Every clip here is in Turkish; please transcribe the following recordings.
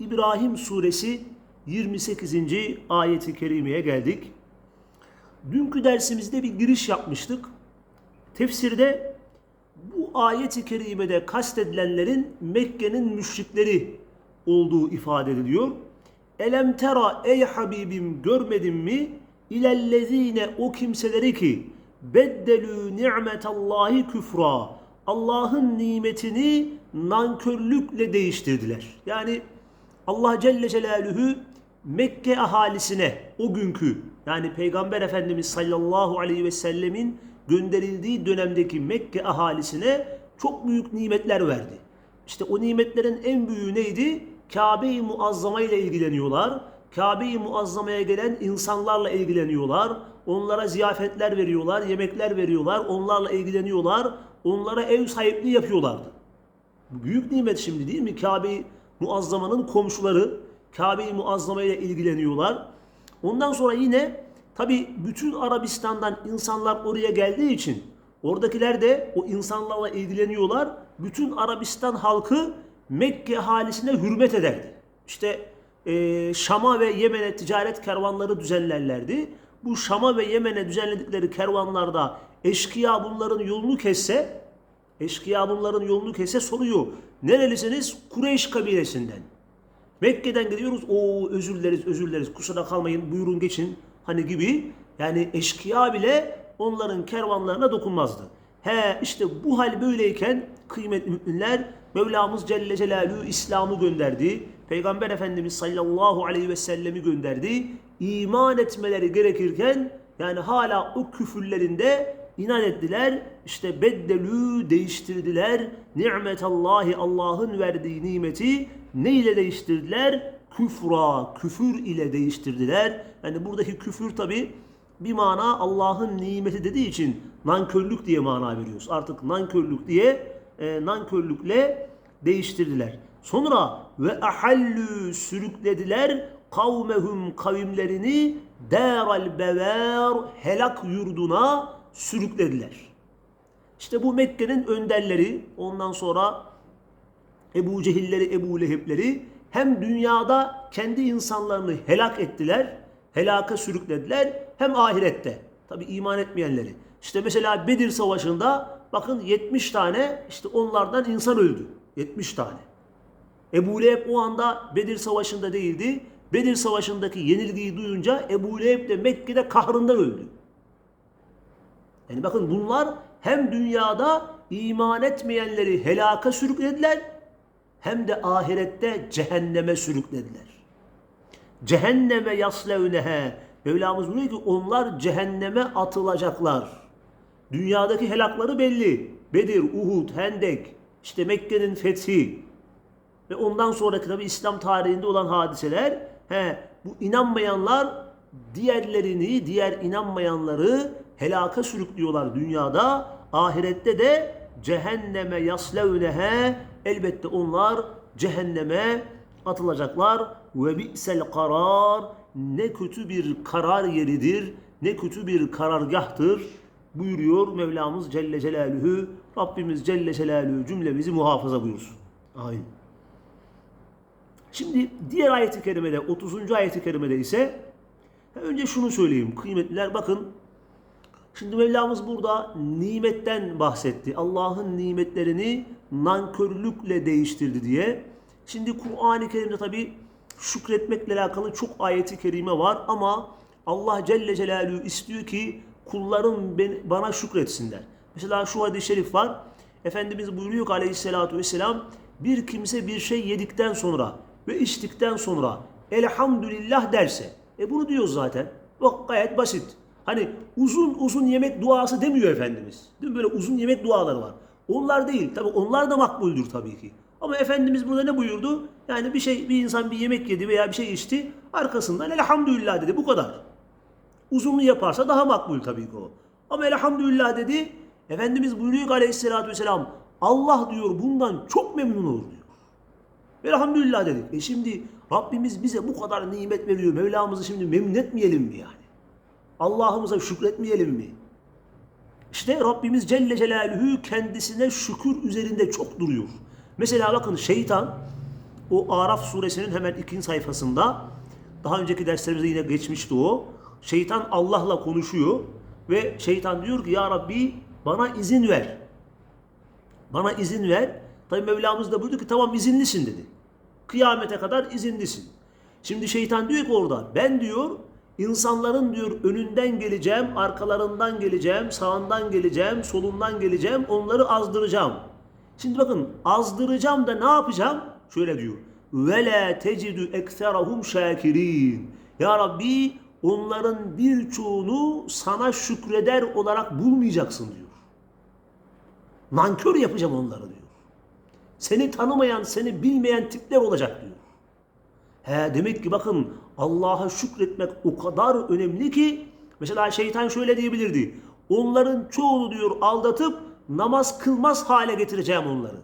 İbrahim suresi 28. ayeti kerimeye geldik. Dünkü dersimizde bir giriş yapmıştık. Tefsirde bu ayeti kerimede kastedilenlerin Mekke'nin müşrikleri olduğu ifade ediliyor. Elem tera ey Habibim görmedin mi ilellezine o kimseleri ki beddelü ni'metallahi küfra Allah'ın nimetini nankörlükle değiştirdiler. Yani Allah Celle Celaluhu Mekke ahalisine o günkü yani Peygamber Efendimiz sallallahu aleyhi ve sellemin gönderildiği dönemdeki Mekke ahalisine çok büyük nimetler verdi. İşte o nimetlerin en büyüğü neydi? Kabe-i Muazzama ile ilgileniyorlar. Kabe-i Muazzama'ya gelen insanlarla ilgileniyorlar. Onlara ziyafetler veriyorlar, yemekler veriyorlar, onlarla ilgileniyorlar. Onlara ev sahipliği yapıyorlardı. Büyük nimet şimdi değil mi? Kabe-i Muazzama'nın komşuları Kabe-i Muazzama ile ilgileniyorlar. Ondan sonra yine tabi bütün Arabistan'dan insanlar oraya geldiği için oradakiler de o insanlarla ilgileniyorlar. Bütün Arabistan halkı Mekke halisine hürmet ederdi. İşte e, Şam'a ve Yemen'e ticaret kervanları düzenlerlerdi. Bu Şam'a ve Yemen'e düzenledikleri kervanlarda eşkıya bunların yolunu kesse, eşkıya bunların yolunu kesse soruyor. Nerelisiniz? Kureyş kabilesinden. Mekke'den gidiyoruz. O özür dileriz, özür dileriz. Kusura kalmayın, buyurun geçin. Hani gibi. Yani eşkıya bile onların kervanlarına dokunmazdı. He işte bu hal böyleyken kıymetli müminler Mevlamız Celle Celaluhu İslam'ı gönderdi. Peygamber Efendimiz sallallahu aleyhi ve sellemi gönderdi. İman etmeleri gerekirken yani hala o küfürlerinde inan ettiler. İşte beddelü değiştirdiler. Nimetallahi Allah'ın verdiği nimeti ne ile değiştirdiler? Küfra, küfür ile değiştirdiler. Yani buradaki küfür tabi bir mana Allah'ın nimeti dediği için nankörlük diye mana veriyoruz. Artık nankörlük diye e, nankörlükle değiştirdiler. Sonra ve ahallü sürüklediler kavmehum kavimlerini deral bever helak yurduna sürüklediler. İşte bu Mekke'nin önderleri ondan sonra Ebu Cehilleri, Ebu Lehebleri hem dünyada kendi insanlarını helak ettiler, helaka sürüklediler hem ahirette. Tabi iman etmeyenleri. İşte mesela Bedir Savaşı'nda bakın 70 tane işte onlardan insan öldü. 70 tane. Ebu Leheb o anda Bedir Savaşı'nda değildi. Bedir Savaşı'ndaki yenilgiyi duyunca Ebu Leheb de Mekke'de kahrından öldü. Yani bakın bunlar hem dünyada iman etmeyenleri helaka sürüklediler hem de ahirette cehenneme sürüklediler. Cehenneme yaslevnehe. Mevlamız buyuruyor ki onlar cehenneme atılacaklar. Dünyadaki helakları belli. Bedir, Uhud, Hendek, işte Mekke'nin fethi ve ondan sonraki tabi İslam tarihinde olan hadiseler he, bu inanmayanlar diğerlerini, diğer inanmayanları helaka sürüklüyorlar dünyada. Ahirette de cehenneme yaslevnehe elbette onlar cehenneme atılacaklar ve bi'sel karar ne kötü bir karar yeridir ne kötü bir karargahtır buyuruyor Mevlamız Celle Celaluhu Rabbimiz Celle Celaluhu cümlemizi muhafaza buyursun. Amin. Şimdi diğer ayeti kerimede 30. ayeti kerimede ise önce şunu söyleyeyim kıymetliler bakın Şimdi Mevlamız burada nimetten bahsetti. Allah'ın nimetlerini nankörlükle değiştirdi diye. Şimdi Kur'an-ı Kerim'de tabi şükretmekle alakalı çok ayeti kerime var ama Allah Celle Celaluhu istiyor ki kullarım bana şükretsinler. Mesela şu hadis-i şerif var. Efendimiz buyuruyor ki aleyhissalatu vesselam bir kimse bir şey yedikten sonra ve içtikten sonra elhamdülillah derse. E bunu diyoruz zaten. Bak gayet basit. Hani uzun uzun yemek duası demiyor Efendimiz. Değil mi? Böyle uzun yemek duaları var. Onlar değil. Tabi onlar da makbuldür tabii ki. Ama Efendimiz burada ne buyurdu? Yani bir şey bir insan bir yemek yedi veya bir şey içti. Arkasından elhamdülillah dedi. Bu kadar. Uzunlu yaparsa daha makbul tabii ki o. Ama elhamdülillah dedi. Efendimiz buyuruyor ki aleyhissalatü vesselam Allah diyor bundan çok memnun olur diyor. Elhamdülillah dedik. E şimdi Rabbimiz bize bu kadar nimet veriyor. Mevlamızı şimdi memnun etmeyelim mi yani? Allah'ımıza şükretmeyelim mi? İşte Rabbimiz Celle Celaluhu kendisine şükür üzerinde çok duruyor. Mesela bakın şeytan o Araf suresinin hemen ikinci sayfasında daha önceki derslerimizde yine geçmişti o. Şeytan Allah'la konuşuyor ve şeytan diyor ki ya Rabbi bana izin ver. Bana izin ver. Tabi Mevlamız da buyurdu ki tamam izinlisin dedi. Kıyamete kadar izinlisin. Şimdi şeytan diyor ki orada ben diyor insanların diyor önünden geleceğim, arkalarından geleceğim, sağından geleceğim, solundan geleceğim, onları azdıracağım. Şimdi bakın azdıracağım da ne yapacağım? Şöyle diyor. Ve la tecidu ekserahum şakirin. Ya Rabbi onların birçoğunu sana şükreder olarak bulmayacaksın diyor. Nankör yapacağım onları diyor. Seni tanımayan, seni bilmeyen tipler olacak diyor. He demek ki bakın Allah'a şükretmek o kadar önemli ki mesela şeytan şöyle diyebilirdi. Onların çoğunu diyor aldatıp namaz kılmaz hale getireceğim onları.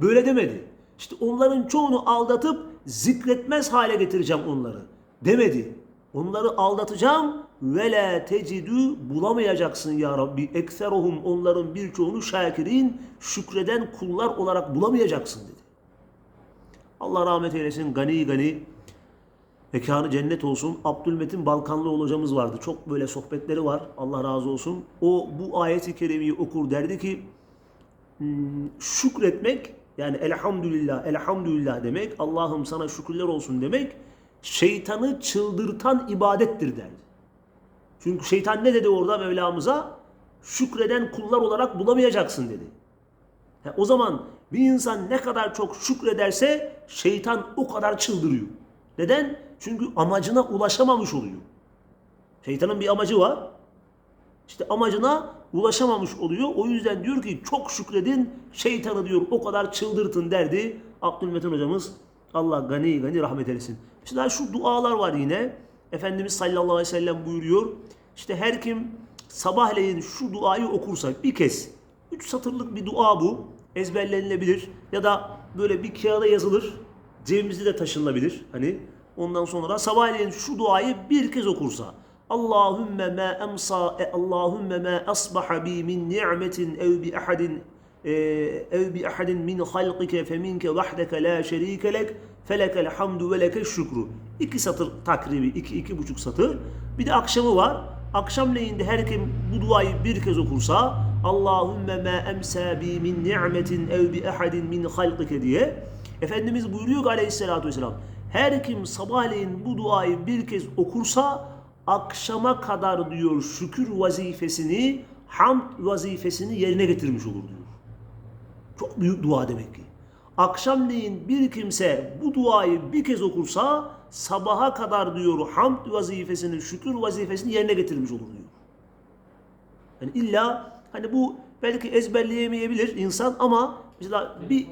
Böyle demedi. İşte onların çoğunu aldatıp zikretmez hale getireceğim onları. Demedi. Onları aldatacağım ve la tecidü bulamayacaksın ya Rabbi. Ekserohum onların birçoğunu şakirin şükreden kullar olarak bulamayacaksın dedi. Allah rahmet eylesin gani gani mekanı cennet olsun. Abdülmetin Balkanlı hocamız vardı. Çok böyle sohbetleri var. Allah razı olsun. O bu ayeti kerimeyi okur derdi ki hmm, şükretmek yani elhamdülillah elhamdülillah demek Allah'ım sana şükürler olsun demek şeytanı çıldırtan ibadettir derdi. Çünkü şeytan ne dedi orada Mevlamıza? Şükreden kullar olarak bulamayacaksın dedi. He, o zaman bir insan ne kadar çok şükrederse şeytan o kadar çıldırıyor. Neden? Çünkü amacına ulaşamamış oluyor. Şeytanın bir amacı var. İşte amacına ulaşamamış oluyor. O yüzden diyor ki çok şükredin şeytanı diyor o kadar çıldırtın derdi. Abdülmetin hocamız Allah gani gani rahmet eylesin. Mesela şu dualar var yine. Efendimiz sallallahu aleyhi ve sellem buyuruyor. İşte her kim sabahleyin şu duayı okursa bir kez. Üç satırlık bir dua bu. Ezberlenilebilir. Ya da böyle bir kağıda yazılır. Cebimizde de taşınabilir. Hani ondan sonra sabahleyin şu duayı bir kez okursa. Allahümme ma emsa e Allahümme ma asbaha bi min ni'metin ev bi ahadin e, ev bi ahadin min halqike fe minke vahdeke la şerike lek felekel hamdu ve leke şükru. İki satır takribi, iki, iki buçuk satır. Bir de akşamı var. Akşamleyin de her kim bu duayı bir kez okursa Allahümme ma emsa bi min ni'metin ev bi ahadin min halqike diye Efendimiz buyuruyor ki aleyhissalatü vesselam her kim sabahleyin bu duayı bir kez okursa akşama kadar diyor şükür vazifesini hamd vazifesini yerine getirmiş olur diyor. Çok büyük dua demek ki. Akşamleyin bir kimse bu duayı bir kez okursa sabaha kadar diyor hamd vazifesini, şükür vazifesini yerine getirmiş olur diyor. Yani illa hani bu belki ezberleyemeyebilir insan ama mesela bir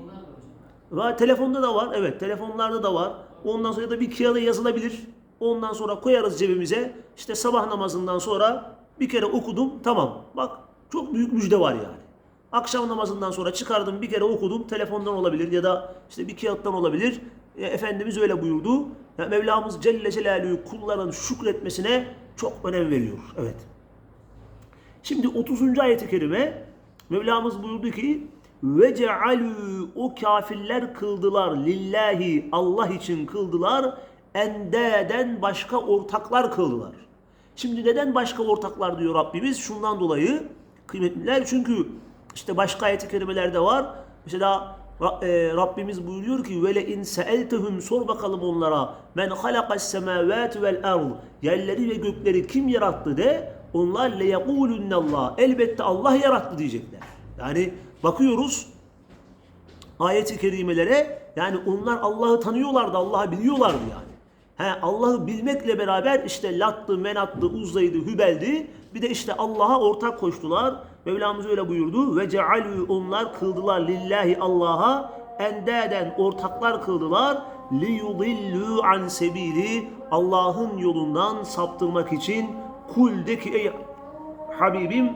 var, telefonda da var. Evet, telefonlarda da var. Ondan sonra da bir kağıda yazılabilir. Ondan sonra koyarız cebimize. İşte sabah namazından sonra bir kere okudum. Tamam. Bak çok büyük müjde var yani. Akşam namazından sonra çıkardım bir kere okudum. Telefondan olabilir ya da işte bir kağıttan olabilir. E, Efendimiz öyle buyurdu. Yani Mevlamız Celle Celaluhu kulların şükretmesine çok önem veriyor. Evet. Şimdi 30. ayet-i kerime Mevlamız buyurdu ki ve cealü o kafirler kıldılar lillahi Allah için kıldılar endeden başka ortaklar kıldılar. Şimdi neden başka ortaklar diyor Rabbimiz? Şundan dolayı kıymetliler çünkü işte başka ayet-i kerimelerde var. Mesela e, Rabbimiz buyuruyor ki ve le in sa'altehum sor bakalım onlara men halakas semavati vel ard yerleri ve gökleri kim yarattı de onlar le yekulunallah elbette Allah yarattı diyecekler. Yani bakıyoruz ayet-i kerimelere yani onlar Allah'ı tanıyorlardı, Allah'ı biliyorlardı yani. He, Allah'ı bilmekle beraber işte Lat'tı, Menat'tı, Uzza'ydı, Hübel'di. Bir de işte Allah'a ortak koştular. Mevlamız öyle buyurdu. Ve cealü onlar kıldılar lillahi Allah'a endeden ortaklar kıldılar. liyudillu an sebili Allah'ın yolundan saptırmak için kul de ki ey Habibim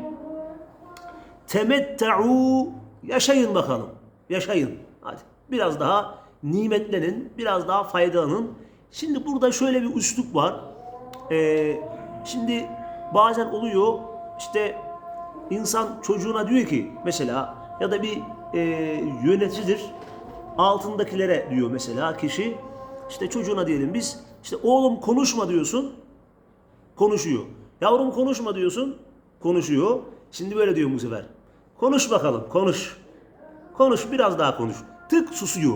temetta'u yaşayın bakalım. Yaşayın. Hadi biraz daha nimetlenin, biraz daha faydalanın. Şimdi burada şöyle bir üslup var. Ee, şimdi bazen oluyor işte insan çocuğuna diyor ki mesela ya da bir e, yöneticidir altındakilere diyor mesela kişi işte çocuğuna diyelim biz işte oğlum konuşma diyorsun konuşuyor. Yavrum konuşma diyorsun konuşuyor. Şimdi böyle diyor bu sefer. Konuş bakalım konuş. Konuş biraz daha konuş. Tık susuyor.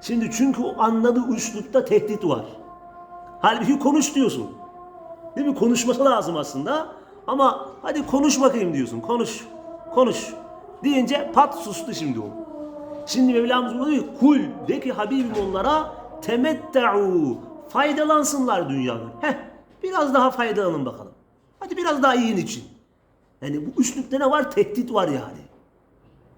Şimdi çünkü o anladığı üslupta tehdit var. Halbuki konuş diyorsun. Değil mi? Konuşması lazım aslında. Ama hadi konuş bakayım diyorsun. Konuş. Konuş. Deyince pat sustu şimdi o. Şimdi Mevlamız burada diyor kul de ki Habibim onlara temetta'u faydalansınlar dünyadan. Heh biraz daha faydalanın bakalım. Hadi biraz daha yiyin için. Yani bu üslupta ne var? Tehdit var yani.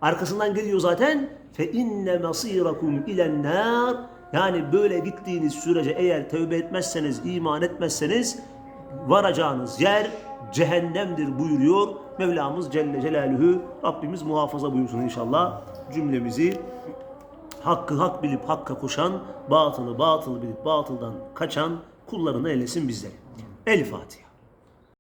Arkasından geliyor zaten fe inne masirakum ilen nar yani böyle gittiğiniz sürece eğer tövbe etmezseniz, iman etmezseniz varacağınız yer cehennemdir buyuruyor Mevlamız Celle Celaluhu. Rabbimiz muhafaza buyursun inşallah cümlemizi hakkı hak bilip hakka koşan, batılı batıl bilip batıldan kaçan kullarını eylesin bizleri. El Fatiha.